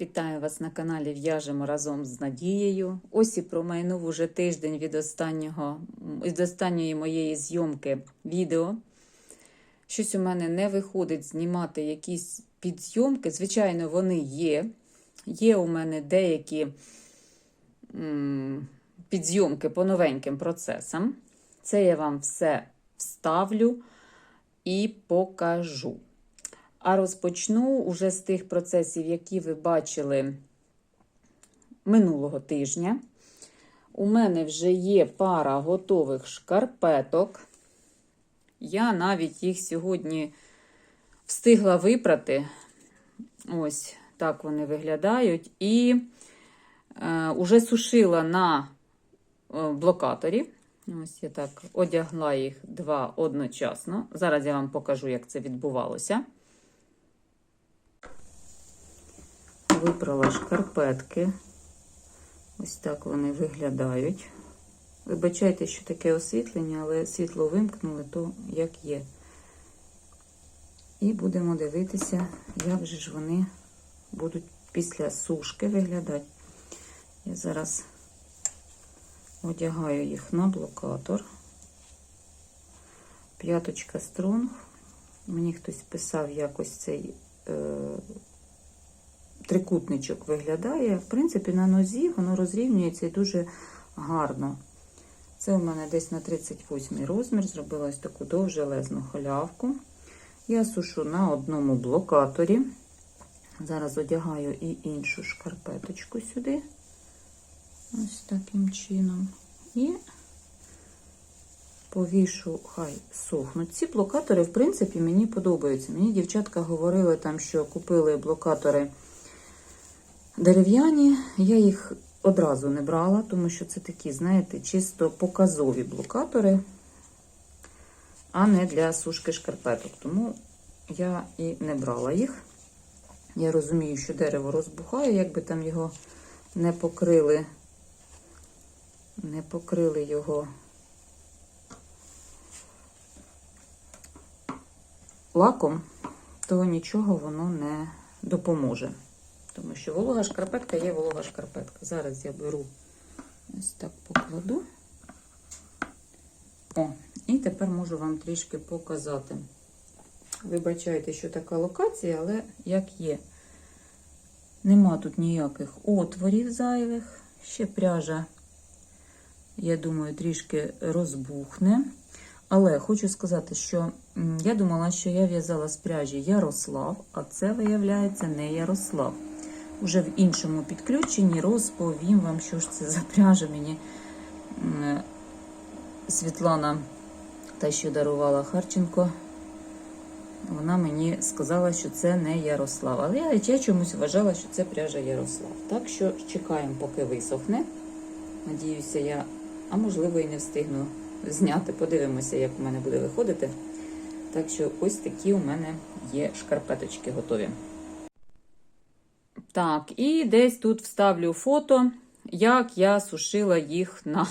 Вітаю вас на каналі В'яжемо разом з Надією. Ось і промайнув уже тиждень від останнього від останньої моєї зйомки відео. Щось у мене не виходить знімати якісь підзйомки. Звичайно, вони є. Є у мене деякі м, підзйомки по новеньким процесам. Це я вам все вставлю і покажу. А розпочну уже з тих процесів, які ви бачили минулого тижня. У мене вже є пара готових шкарпеток. Я навіть їх сьогодні встигла випрати. Ось так вони виглядають. І е, уже сушила на е, блокаторі. Ось я так одягла їх два одночасно. Зараз я вам покажу, як це відбувалося. Випрала шкарпетки. Ось так вони виглядають. Вибачайте, що таке освітлення, але світло вимкнули, то як є. І будемо дивитися, як же ж вони будуть після сушки виглядати. Я зараз одягаю їх на блокатор. П'яточка стронг. Мені хтось писав якось цей. Е трикутничок виглядає. В принципі, на нозі воно розрівнюється і дуже гарно. Це у мене десь на 38 розмір. Зробила ось таку довжелезну халявку. Я сушу на одному блокаторі. Зараз одягаю і іншу шкарпеточку сюди. Ось таким чином. І повішу, хай сохнуть. Ці блокатори, в принципі, мені подобаються. Мені дівчатка говорили там, що купили блокатори дерев'яні, я їх одразу не брала, тому що це такі, знаєте, чисто показові блокатори, а не для сушки шкарпеток. Тому я і не брала їх. Я розумію, що дерево розбухає, якби там його не покрили, не покрили його лаком, то нічого воно не допоможе. Тому що волога шкарпетка є волога шкарпетка. Зараз я беру ось так покладу. О, і тепер можу вам трішки показати. Вибачайте, що така локація, але як є. Нема тут ніяких отворів зайвих. Ще пряжа, я думаю, трішки розбухне. Але хочу сказати, що я думала, що я в'язала з пряжі Ярослав, а це, виявляється, не Ярослав. Уже в іншому підключенні розповім вам, що ж це за пряжа мені Світлана, та, що дарувала Харченко, вона мені сказала, що це не Ярослав. Але я, я чомусь вважала, що це пряжа Ярослав. Так що чекаємо, поки висохне. Надіюся, я, а можливо, і не встигну зняти. Подивимося, як у мене буде виходити. Так що ось такі у мене є шкарпеточки готові. Так, і десь тут вставлю фото, як я сушила їх на,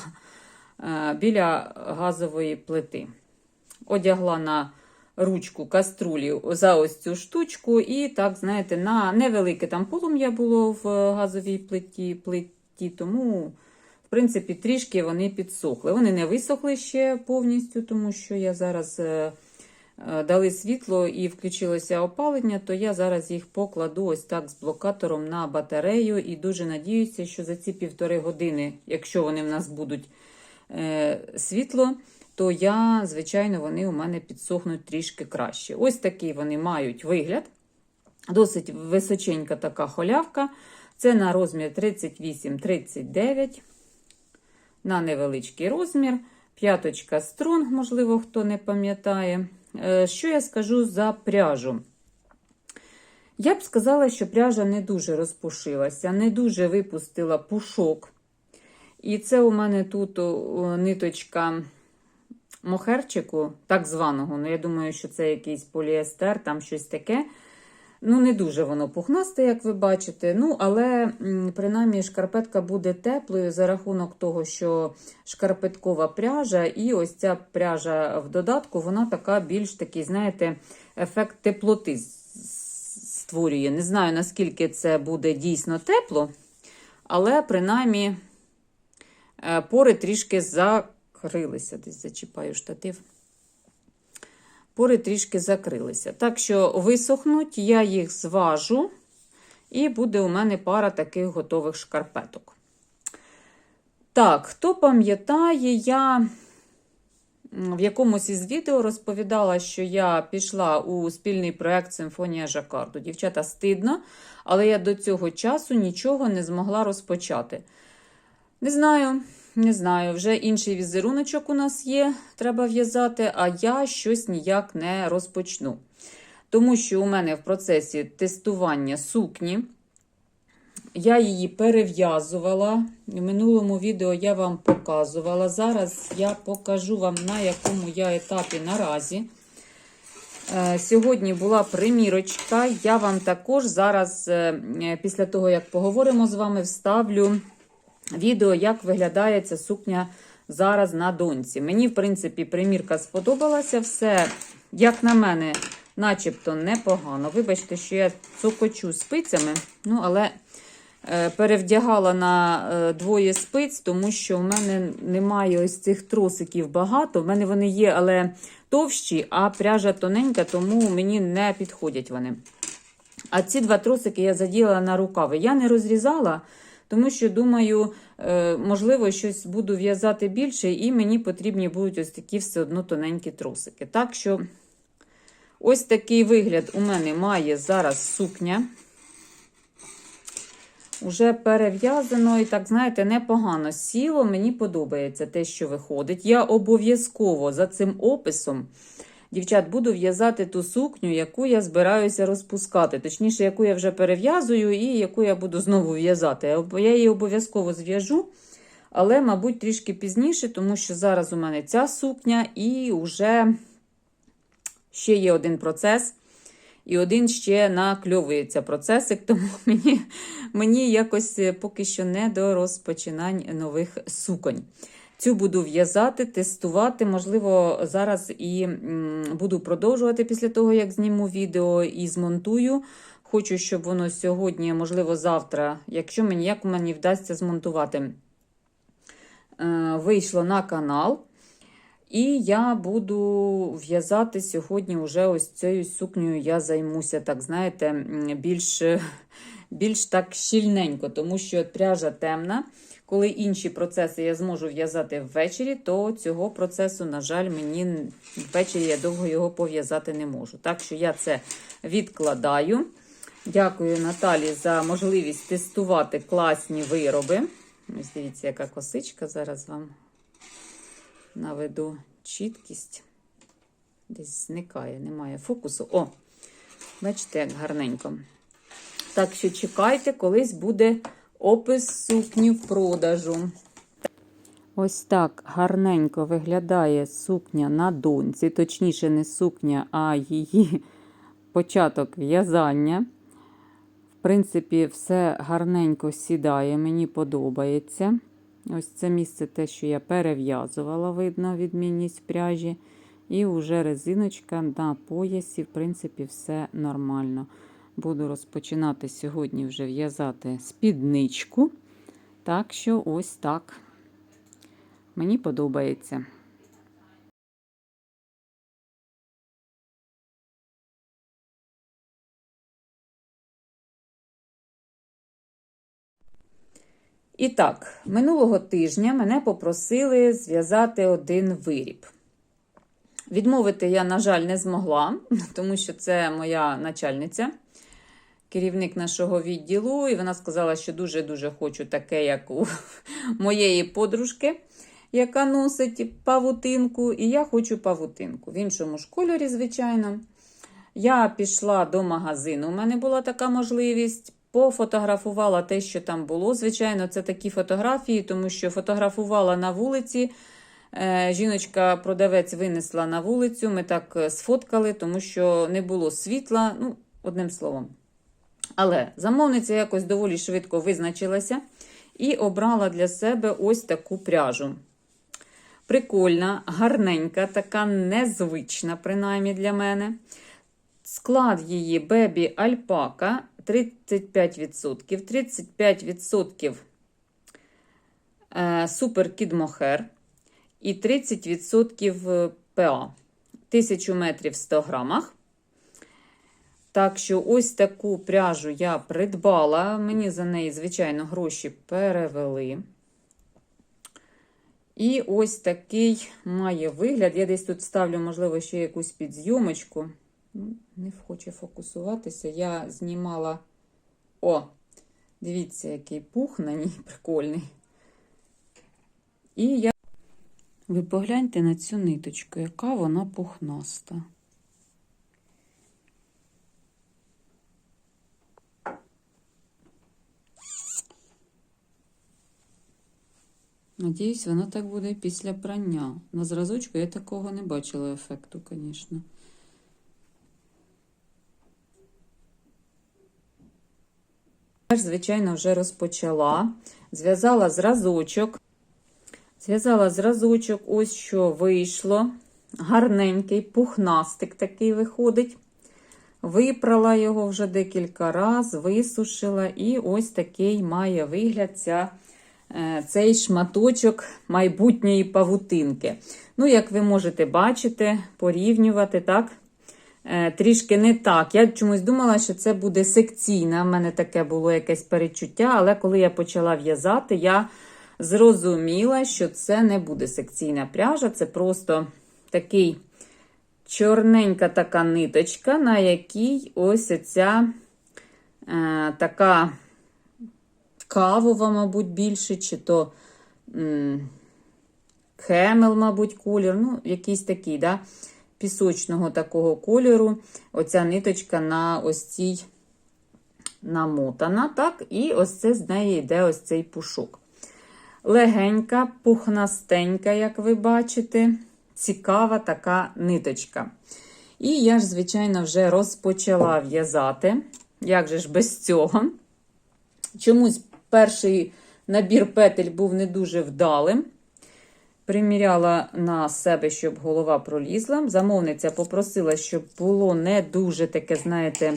е, біля газової плити. Одягла на ручку каструлі за ось цю штучку, і так, знаєте, на невелике там полум'я було в газовій плиті, плиті, тому, в принципі, трішки вони підсохли. Вони не висохли ще повністю, тому що я зараз. Е, дали світло і включилося опалення, то я зараз їх покладу ось так з блокатором на батарею. І дуже надіюся, що за ці півтори години, якщо вони в нас будуть е, світло, то я, звичайно, вони у мене підсохнуть трішки краще. Ось такий вони мають вигляд. Досить височенька така холявка. Це на розмір 38-39, на невеличкий розмір. П'яточка стронг, можливо, хто не пам'ятає. Е, що я скажу за пряжу? Я б сказала, що пряжа не дуже розпушилася, не дуже випустила пушок. І це у мене тут ниточка мохерчику, так званого. Ну, я думаю, що це якийсь поліестер, там щось таке. Ну, не дуже воно пухнасте, як ви бачите. Ну, але, принаймні, шкарпетка буде теплою за рахунок того, що шкарпеткова пряжа, і ось ця пряжа в додатку, вона така більш такий, знаєте, ефект теплоти створює. Не знаю, наскільки це буде дійсно тепло, але принаймні е, пори трішки закрилися. Десь зачіпаю штатив. Пори трішки закрилися. Так що висохнуть, я їх зважу, і буде у мене пара таких готових шкарпеток. Так, хто пам'ятає, я в якомусь із відео розповідала, що я пішла у спільний проект Симфонія Жакарду. Дівчата, стидно, але я до цього часу нічого не змогла розпочати. Не знаю, не знаю, вже інший візеруночок у нас є, треба в'язати, а я щось ніяк не розпочну. Тому що у мене в процесі тестування сукні. Я її перев'язувала. В минулому відео я вам показувала. Зараз я покажу вам, на якому я етапі наразі. Е, Сьогодні була примірочка. Я вам також зараз, е, після того, як поговоримо з вами, вставлю відео, як виглядає ця сукня зараз на доньці. Мені, в принципі, примірка сподобалася. Все, як на мене, начебто непогано. Вибачте, що я цокочу спицями, ну, але е, перевдягала на е, двоє спиць, тому що в мене немає ось цих тросиків багато. В мене вони є, але товщі, а пряжа тоненька, тому мені не підходять вони. А ці два тросики я заділа на рукави. Я не розрізала, тому що думаю, е, можливо, щось буду в'язати більше, і мені потрібні будуть ось такі все одно тоненькі тросики. Так що ось такий вигляд у мене має зараз сукня. Уже перев'язано і так, знаєте, непогано сіло. Мені подобається те, що виходить. Я обов'язково за цим описом, дівчат, буду в'язати ту сукню, яку я збираюся розпускати. Точніше, яку я вже перев'язую і яку я буду знову в'язати. Я її обов'язково зв'яжу, але, мабуть, трішки пізніше, тому що зараз у мене ця сукня і вже ще є один процес. І один ще накльовується процесик, тому мені, мені якось поки що не до розпочинань нових суконь. Цю буду в'язати, тестувати. Можливо, зараз і буду продовжувати після того, як зніму відео і змонтую. Хочу, щоб воно сьогодні, можливо, завтра, якщо мені як мені вдасться змонтувати, е, вийшло на канал. І я буду в'язати сьогодні вже ось цією сукнею я займуся, так знаєте, більш, більш так щільненько, тому що пряжа темна. Коли інші процеси я зможу в'язати ввечері, то цього процесу, на жаль, мені ввечері я довго його пов'язати не можу. Так що я це відкладаю. Дякую Наталі за можливість тестувати класні вироби. Ось дивіться, яка косичка зараз вам наведу чіткість. Десь зникає, немає фокусу. О, бачите, як гарненько. Так що чекайте, колись буде опис сукні в продажу. Ось так гарненько виглядає сукня на доньці. Точніше, не сукня, а її початок в'язання. В принципі, все гарненько сідає, мені подобається. Ось це місце те, що я перев'язувала, видно відмінність пряжі. І вже резиночка на поясі, в принципі, все нормально. Буду розпочинати сьогодні вже в'язати спідничку. Так що ось так. Мені подобається. І так, минулого тижня мене попросили зв'язати один виріб. Відмовити я, на жаль, не змогла, тому що це моя начальниця, керівник нашого відділу, і вона сказала, що дуже-дуже хочу таке, як у моєї подружки, яка носить павутинку, і я хочу павутинку. В іншому ж кольорі, звичайно. Я пішла до магазину, у мене була така можливість. Пофотографувала те, що там було. Звичайно, це такі фотографії, тому що фотографувала на вулиці. Е, Жіночка-продавець винесла на вулицю. Ми так е, сфоткали, тому що не було світла, ну, одним словом. Але замовниця якось доволі швидко визначилася і обрала для себе ось таку пряжу. Прикольна, гарненька, така незвична, принаймні для мене. Склад її бебі альпака 35%, 35% е, супер кідмохер і 30% ПА. 1000 метрів в 100 грамах. Так що ось таку пряжу я придбала. Мені за неї, звичайно, гроші перевели. І ось такий має вигляд. Я десь тут ставлю, можливо, ще якусь підзйомочку. Ну, Не хоче фокусуватися. Я знімала. О, дивіться, який пух на ній прикольний. І я. Ви погляньте на цю ниточку, яка вона пухнаста. Надіюсь, воно так буде після прання. На зразочку я такого не бачила ефекту, звісно. Я ж, звичайно, вже розпочала. Зв'язала зразочок. Зв'язала зразочок, ось що вийшло. Гарненький, пухнастик такий виходить. Випрала його вже декілька разів, висушила, і ось такий має вигляд ця, цей шматочок майбутньої павутинки. Ну, як ви можете бачити, порівнювати, так? Е, Трішки не так. Я чомусь думала, що це буде секційна. У мене таке було якесь перечуття, але коли я почала в'язати, я зрозуміла, що це не буде секційна пряжа, це просто такий чорненька така ниточка, на якій ось оця е, така кавова, мабуть, більше, чи то м, мабуть, колір, ну, якийсь такий, да, пісочного такого кольору. Оця ниточка на ось цій намотана, так, і ось це з неї йде ось цей пушок. Легенька, пухнастенька, як ви бачите, цікава така ниточка. І я ж, звичайно, вже розпочала в'язати. Як же ж без цього? Чомусь перший набір петель був не дуже вдалим. Приміряла на себе, щоб голова пролізла. Замовниця попросила, щоб було не дуже таке, знаєте,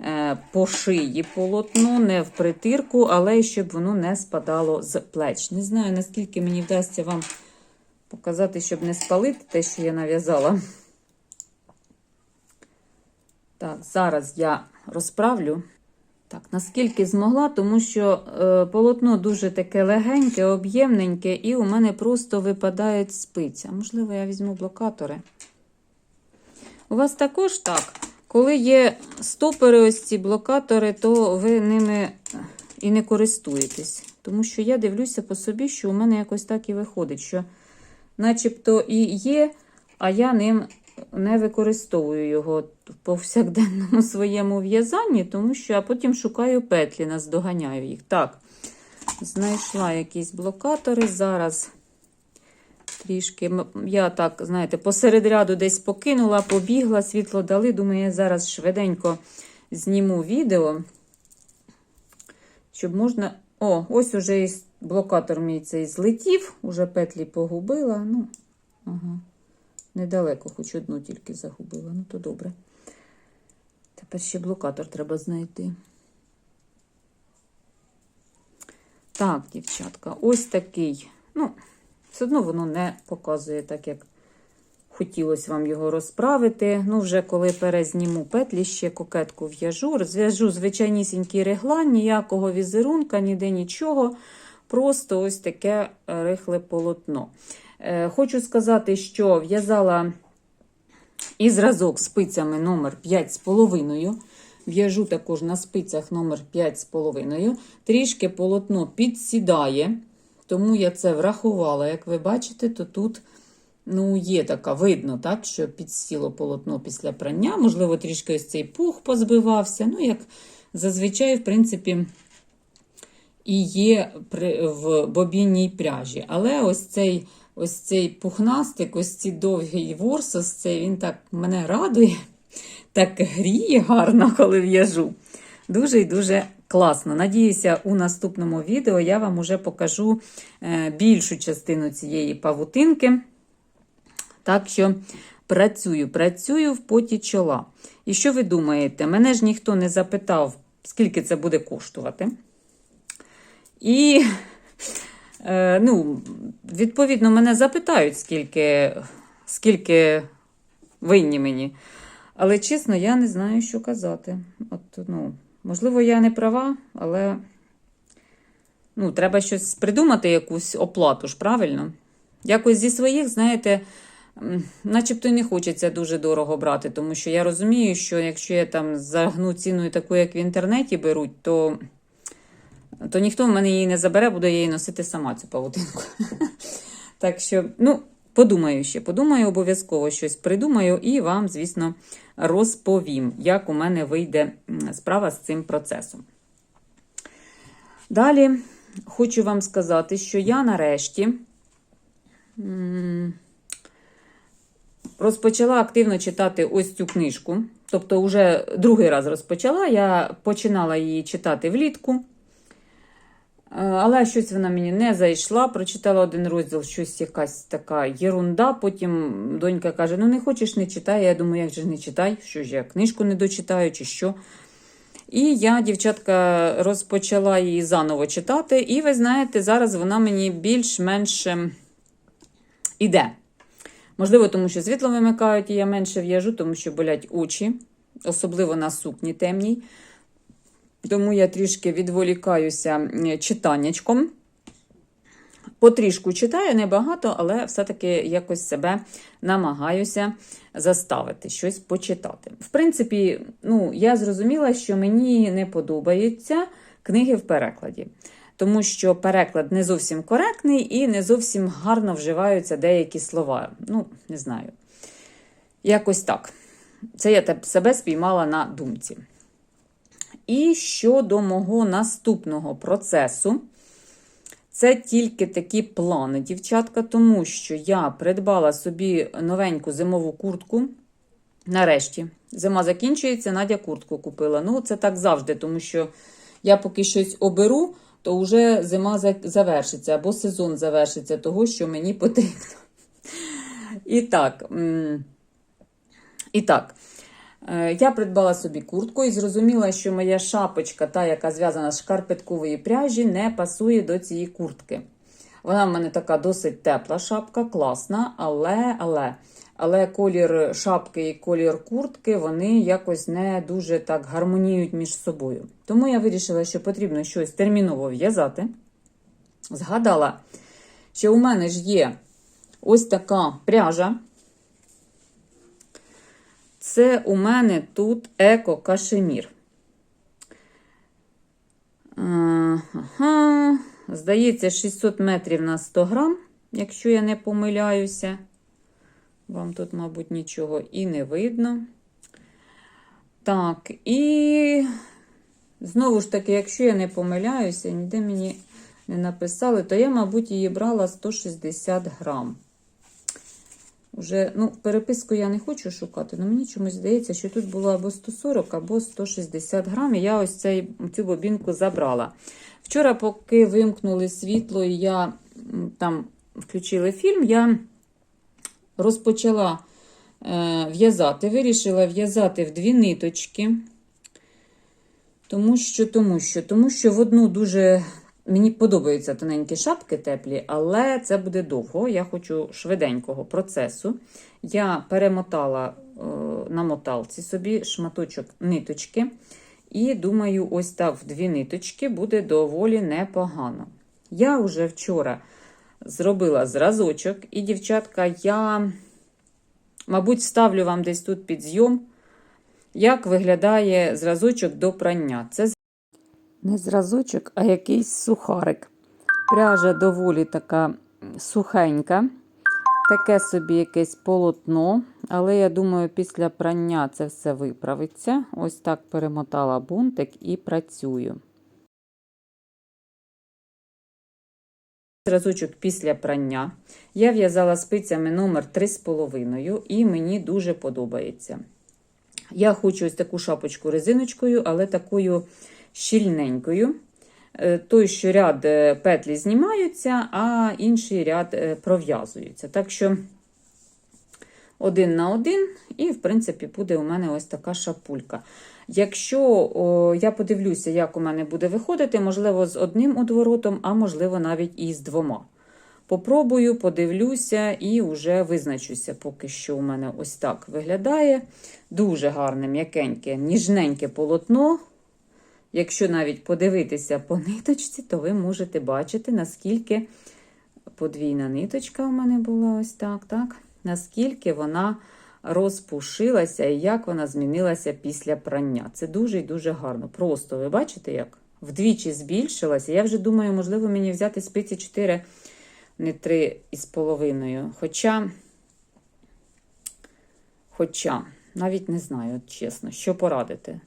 е, по шиї полотно, не в притирку, але й щоб воно не спадало з плеч. Не знаю, наскільки мені вдасться вам показати, щоб не спалити те, що я нав'язала. Так, зараз я розправлю. Так, наскільки змогла, тому що е, полотно дуже таке легеньке, об'ємненьке, і у мене просто випадають спиця. Можливо, я візьму блокатори. У вас також так. Коли є стопори, ось ці блокатори, то ви ними і не користуєтесь. Тому що я дивлюся по собі, що у мене якось так і виходить, що начебто і є, а я ним не використовую його в повсякденному своєму в'язанні, тому що а потім шукаю петлі, наздоганяю їх. Так, знайшла якісь блокатори. Зараз трішки, я так, знаєте, посеред ряду десь покинула, побігла, світло дали. Думаю, я зараз швиденько зніму відео, щоб можна. О, ось уже і блокатор мій цей злетів, уже петлі погубила. Ну, ага. Недалеко, хоч одну тільки загубила. Ну, то добре. Тепер ще блокатор треба знайти. Так, дівчатка, ось такий. Ну, все одно воно не показує так, як хотілося вам його розправити. Ну, вже коли перезніму петлі, ще кокетку в'яжу. Зв'яжу звичайнісінький реглан, ніякого візерунка, ніде нічого. Просто ось таке рихле полотно. Е, Хочу сказати, що в'язала і зразок спицями номер 5,5. В'яжу також на спицях номер 5,5. Трішки полотно підсідає, тому я це врахувала. Як ви бачите, то тут ну, є така, видно, так, що підсіло полотно після прання. Можливо, трішки ось цей пух позбивався. Ну, як зазвичай, в принципі, і є в бобінній пряжі. Але ось цей ось цей пухнастик, ось цей довгий ворс, ось цей, він так мене радує, так гріє гарно, коли в'яжу. Дуже і дуже класно. Надіюся, у наступному відео я вам уже покажу е, більшу частину цієї павутинки. Так що працюю, працюю в поті чола. І що ви думаєте? Мене ж ніхто не запитав, скільки це буде коштувати. І, е, ну, відповідно, мене запитають, скільки, скільки винні мені. Але чесно, я не знаю, що казати. От, ну, можливо, я не права, але ну, треба щось придумати, якусь оплату ж, правильно? Якось зі своїх, знаєте, начебто не хочеться дуже дорого брати, тому що я розумію, що якщо я там загну ціну таку, як в інтернеті беруть, то, то ніхто в мене її не забере, буду я її носити сама цю павутинку. Так що, ну, подумаю ще, подумаю, обов'язково щось придумаю і вам, звісно, розповім, як у мене вийде справа з цим процесом. Далі хочу вам сказати, що я нарешті розпочала активно читати ось цю книжку. Тобто, вже другий раз розпочала. Я починала її читати влітку. Е, Але щось вона мені не зайшла. Прочитала один розділ, щось якась така єрунда. Потім донька каже: Ну, не хочеш, не читай. Я думаю, як же не читай, що ж я книжку не дочитаю, чи що. І я, дівчатка, розпочала її заново читати. І ви знаєте, зараз вона мені більш-менш ем, іде. Можливо, тому що світло вимикають, і я менше в'яжу, тому що болять очі, особливо на сукні темній. Тому я трішки відволікаюся читаннячком. Потрішку читаю, небагато, але все-таки якось себе намагаюся заставити щось почитати. В принципі, ну, я зрозуміла, що мені не подобаються книги в перекладі, тому що переклад не зовсім коректний і не зовсім гарно вживаються деякі слова. Ну, не знаю. Якось так. Це я себе спіймала на думці. І щодо мого наступного процесу, це тільки такі плани, дівчатка, тому що я придбала собі новеньку зимову куртку. Нарешті, зима закінчується, Надя куртку купила. Ну, це так завжди, тому що я поки щось оберу, то вже зима завершиться або сезон завершиться того, що мені потрібно. І так, і так. Е, Я придбала собі куртку і зрозуміла, що моя шапочка, та, яка зв'язана з шкарпеткової пряжі, не пасує до цієї куртки. Вона в мене така досить тепла шапка, класна, але, але, але колір шапки і колір куртки вони якось не дуже так гармоніють між собою. Тому я вирішила, що потрібно щось терміново в'язати. Згадала, що у мене ж є ось така пряжа. Це у мене тут еко-кашемір. Ага. Здається, 600 метрів на 100 грам, якщо я не помиляюся. Вам тут, мабуть, нічого і не видно. Так, і знову ж таки, якщо я не помиляюся, ніде мені не написали, то я, мабуть, її брала 160 грам. Уже, ну, переписку я не хочу шукати, але мені чомусь здається, що тут було або 140, або 160 грам, і я ось цей, цю бобінку забрала. Вчора, поки вимкнули світло, і я там включили фільм, я розпочала е, в'язати. Вирішила в'язати в дві ниточки. Тому що, тому що, тому що в одну дуже Мені подобаються тоненькі шапки теплі, але це буде довго. Я хочу швиденького процесу. Я перемотала е, на моталці собі шматочок ниточки. І думаю, ось так в дві ниточки буде доволі непогано. Я вже вчора зробила зразочок, і, дівчатка, я, мабуть, ставлю вам десь тут під зйом, як виглядає зразочок до прання. Це не зразочок, а якийсь сухарик. Пряжа доволі така сухенька, таке собі якесь полотно, але я думаю, після прання це все виправиться. Ось так перемотала бунтик і працюю. Зразочок після прання. Я в'язала спицями номер 3,5 і мені дуже подобається. Я хочу ось таку шапочку резиночкою, але такою щільненькою. Е, Той, що ряд е, петлі знімаються, а інший ряд е, пров'язується. Так що один на один, і, в принципі, буде у мене ось така шапулька. Якщо о, я подивлюся, як у мене буде виходити, можливо, з одним одворотом, а можливо, навіть і з двома. Попробую, подивлюся і вже визначуся, поки що у мене ось так виглядає. Дуже гарне, м'якеньке, ніжненьке полотно. Якщо навіть подивитися по ниточці, то ви можете бачити, наскільки подвійна ниточка у мене була ось так, так, наскільки вона розпушилася і як вона змінилася після прання. Це дуже і дуже гарно. Просто ви бачите, як вдвічі збільшилася. Я вже думаю, можливо, мені взяти спиці 4, не 3 із половиною. Хоча, хоча, навіть не знаю, чесно, що порадити.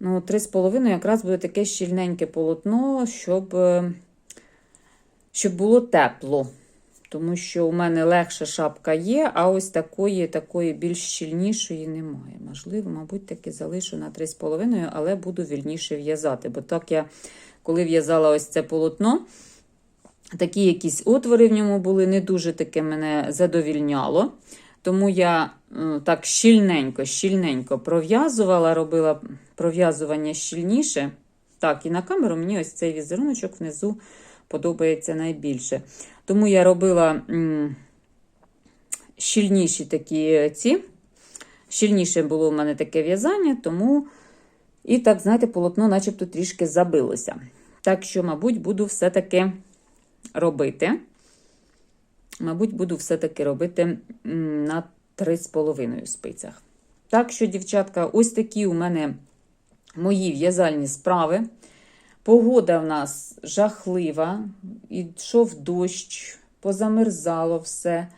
Ну, 3,5 якраз буде таке щільненьке полотно, щоб, е, щоб було тепло. Тому що у мене легша шапка є, а ось такої, такої більш щільнішої немає. Можливо, мабуть, таки залишу на 3,5, але буду вільніше в'язати. Бо так я, коли в'язала ось це полотно, такі якісь отвори в ньому були, не дуже таке мене задовільняло. Тому я так щільненько, щільненько пров'язувала, робила пров'язування щільніше. Так, і на камеру мені ось цей візеруночок внизу подобається найбільше. Тому я робила щільніші такі ці. Щільніше було у мене таке в'язання, тому і так, знаєте, полотно начебто трішки забилося. Так що, мабуть, буду все-таки робити. Мабуть, буду все-таки робити на 3,5 спицях. Так що, дівчатка, ось такі у мене мої в'язальні справи. Погода в нас жахлива, йшов дощ, позамерзало все.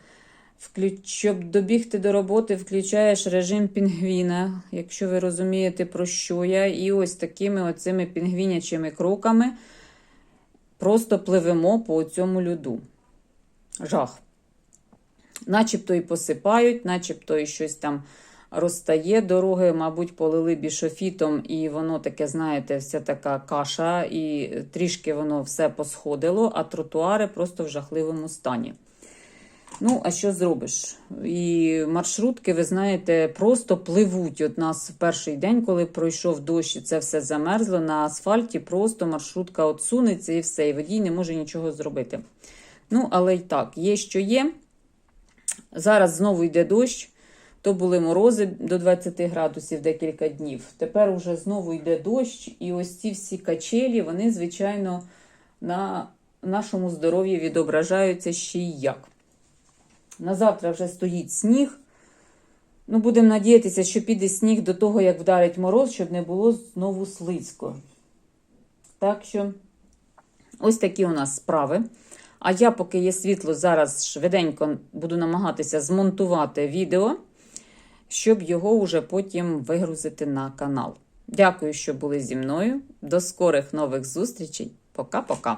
Щоб добігти до роботи, включаєш режим пінгвіна, якщо ви розумієте, про що я. І ось такими оцими пінгвінячими кроками просто пливемо по цьому льоду. Жах. Начебто і посипають, начебто і щось там розтає. Дороги, мабуть, полили бішофітом, і воно таке, знаєте, вся така каша, і трішки воно все посходило, а тротуари просто в жахливому стані. Ну, а що зробиш? І маршрутки, ви знаєте, просто пливуть. От нас в перший день, коли пройшов дощ, і це все замерзло на асфальті, просто маршрутка отсунеться і все, і водій не може нічого зробити. Ну, але й так, є, що є. Зараз знову йде дощ. То були морози до 20 градусів декілька днів. Тепер уже знову йде дощ, і ось ці всі качелі, вони, звичайно, на нашому здоров'ї відображаються ще й як. На завтра вже стоїть сніг. Ну, будемо надіятися, що піде сніг до того, як вдарить мороз, щоб не було знову слизько. Так що, ось такі у нас справи. А я, поки є світло, зараз швиденько буду намагатися змонтувати відео, щоб його уже потім вигрузити на канал. Дякую, що були зі мною. До скорих нових зустрічей. Пока-пока.